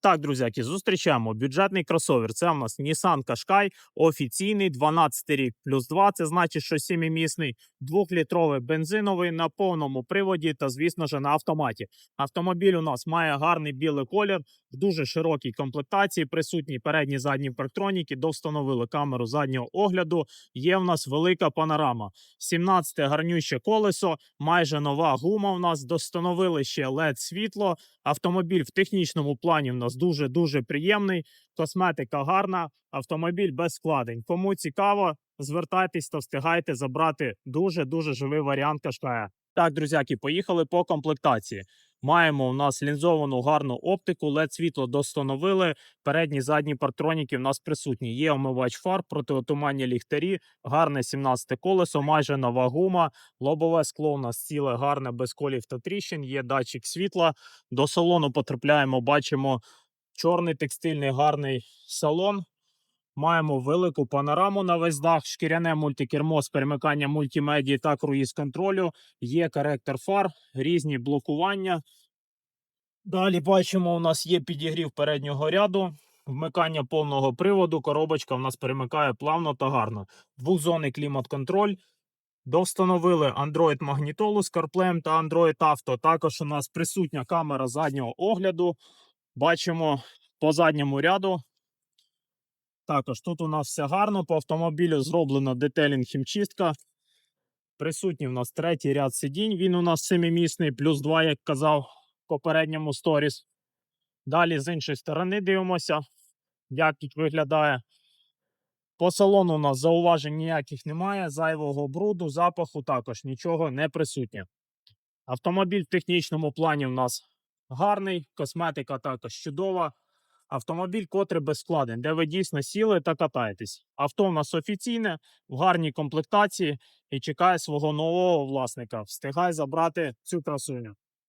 Так, друзяки, зустрічаємо бюджетний кросовер. Це у нас Nissan Qashqai, офіційний 12 рік плюс 2. Це значить, що сімимісний, двохлітровий бензиновий на повному приводі та, звісно ж, на автоматі. Автомобіль у нас має гарний білий колір, в дуже широкій комплектації. Присутні передні задні парктроніки, довстановили камеру заднього огляду. Є в нас велика панорама. 17-те гарнюще колесо, майже нова гума. У нас достановили ще led світло. Автомобіль в технічному плані в нас дуже дуже приємний. Косметика гарна, автомобіль без складень. Кому цікаво, звертайтесь та встигайте забрати дуже дуже живий варіант Кашкая. Так, друзяки, поїхали по комплектації. Маємо у нас лінзовану гарну оптику, led світло достановили. Передні задні партроніки в нас присутні. Є омивач фар, протиотуманні ліхтарі, гарне 17 колесо, майже нова гума. Лобове скло у нас ціле, гарне, без колів та тріщин. Є датчик світла. До салону потрапляємо, бачимо чорний текстильний гарний салон. Маємо велику панораму на весь дах, шкіряне мультикермо з перемиканням мультимедії та круїз контролю. Є коректор фар, різні блокування. Далі бачимо, у нас є підігрів переднього ряду, вмикання повного приводу. Коробочка в нас перемикає плавно та гарно. Двохзонний клімат-контроль. Довстановили Android магнітолу з CarPlay та Android Auto. Також у нас присутня камера заднього огляду. Бачимо по задньому ряду. Також тут у нас все гарно. По автомобілю зроблено детелінг хімчистка. Присутній в нас третій ряд сидінь. Він у нас семимісний, плюс 2, як казав в попередньому сторіс. Далі з іншої сторони дивимося, як тут виглядає. По салону у нас зауважень ніяких немає, зайвого бруду, запаху також нічого не присутнє. Автомобіль в технічному плані у нас гарний, косметика також чудова. Автомобіль, котрий без складень, де ви дійсно сіли та катаєтесь. Авто у нас офіційне, в гарній комплектації і чекає свого нового власника. Встигай забрати цю красуню.